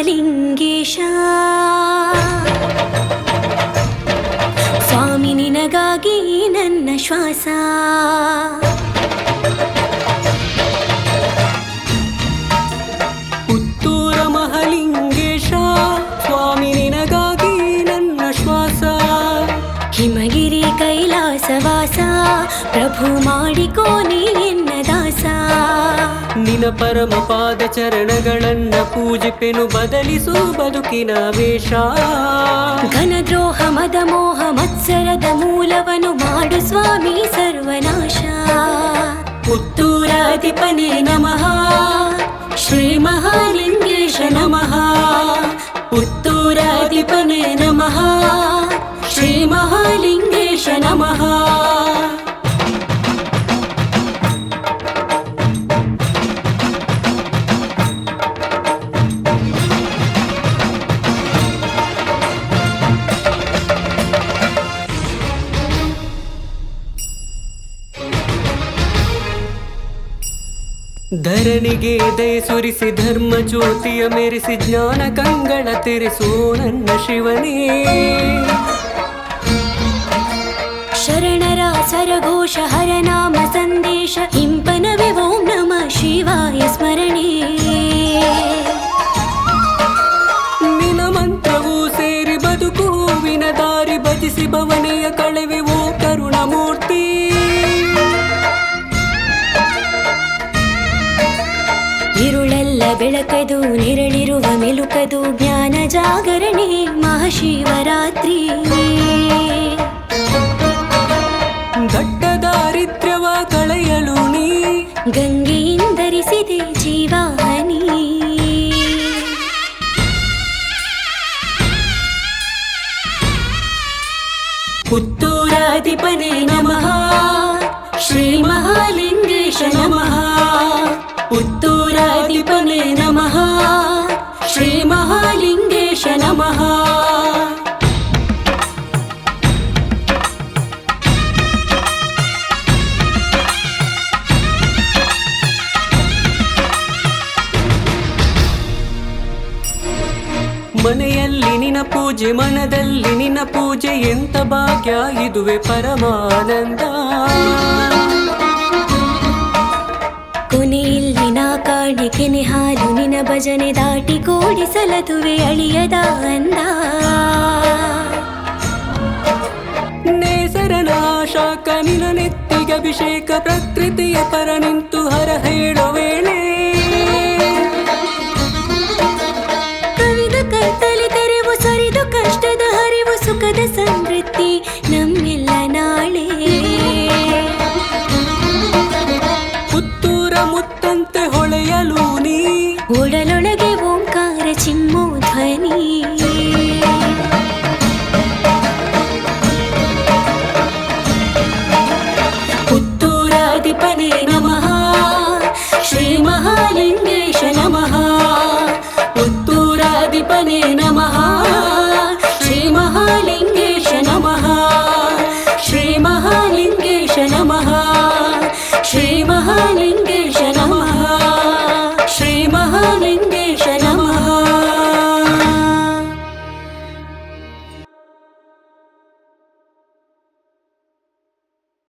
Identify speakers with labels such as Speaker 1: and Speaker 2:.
Speaker 1: ಮಹಾಲಿಂಗೇಶ ಸ್ವಾಮಿ ನಿನಗಾಗಿ ನನ್ನ ಶ್ವಾಸ.
Speaker 2: ಪುತ್ತೂರ ಮಹಾಲಿಂಗೇಶ ಸ್ವಾಮಿ ನಿನಗಾಗಿ ನನ್ನ ಶ್ವಾಸ.
Speaker 1: ಹಿಮಗಿರಿ ಕೈಲಾಸವಾಸ ಪ್ರಭು ಮಾಡಿಕೋ ನೀ ಎನ್ನ
Speaker 2: ನಿನ ಪರಮ ಪಾದ ಚರಣಗಳನ್ನ ಪೂಜಿಪೆನು ಬದಲಿಸು ಬದುಕಿನ ವೇಷ
Speaker 1: ಘನದ್ರೋಹ ಮದ ಮೋಹ ಮತ್ಸರದ ಮೂಲವನು ಮಾಡು ಸ್ವಾಮಿ ಸರ್ವನಾಶ ಪುತ್ತೂರಾಧಿಪನೇ ನಮಃ ಶ್ರೀ ಮಹಾಲಿಂಗೇಶ ನಮಃ ಪುತ್ತೂರಾಧಿಪನೇ ನಮಃ ಶ್ರೀ ಮಹಾಲಿಂಗೇಶ ನಮಃ
Speaker 2: ಧರಣಿಗೆ ದಯ ಸುರಿಸಿ ಧರ್ಮ ಜ್ಯೋತಿಯ ಮೆರೆಸಿ ಜ್ಞಾನ ಕಂಗಳ ತೆರೆಸೋ ನನ್ನ ಶಿವನೇ.
Speaker 1: ಶರಣರ ಸರಘೋಷ ಹರನಾಮ ಸಂದೇಶ ಹಿಂಪನವೆ ಓಂ ನಮ ಶಿವಾಯ ಸ್ಮರಣೆ.
Speaker 2: ನಿನ ಮಂತ್ರವೂ ಸೇರಿ ಬದುಕು ಹೂವಿನ ದಾರಿ ಭಜಿಸಿ ಭವನೆಯ
Speaker 1: ಬೆಳಕದು ನೆರಳಿರುವ ಮೆಲುಕದು ಜ್ಞಾನ ಜಾಗರಣೆ ಮಹಾಶಿವರಾತ್ರಿ.
Speaker 2: ದೊಡ್ಡ ದಾರಿದ್ರ್ಯವ ಕಳೆಯಲು ನೀ
Speaker 1: ಗಂಗೆಯಿಂದರಿಸಿದೆ ಜೀವಾಹನಿ. ಪುತ್ತೂರಾಧಿಪನೇ ನಮಃ ಶ್ರೀ ಮಹಾಲಿಂಗೇಶ ನಮಃ. ಪುತ್ತೂರಾಧಿಪನೇ ನಮಃ. ಶ್ರೀ ಮಹಾಲಿಂಗೇಶ ನಮಃ.
Speaker 2: ಮನೆಯಲ್ಲಿ ನಿನ ಪೂಜೆ, ಮನದಲ್ಲಿ ನಿನ ಪೂಜೆ ಎಂತ ಭಾಗ್ಯ, ಇದುವೆ ಪರಮಾನಂದ.
Speaker 1: ಕೊನೆಯಲ್ಲಿ ನಾ ಕಾಣಿಕೆನೆ ಹಾಲು ನಿನ ಭಜನೆ ದಾಟಿ ಅಳಿಯದ ಅಂದ.
Speaker 2: ನೇಸರನ ಶಾಖ ನಿನ ನೆತ್ತಿಗೆ ಅಭಿಷೇಕ ಪ್ರಕೃತಿಯ ಪರ ನಿಂತು ಹರ ಹೇಳೋ ವೇಳೆ
Speaker 1: மகா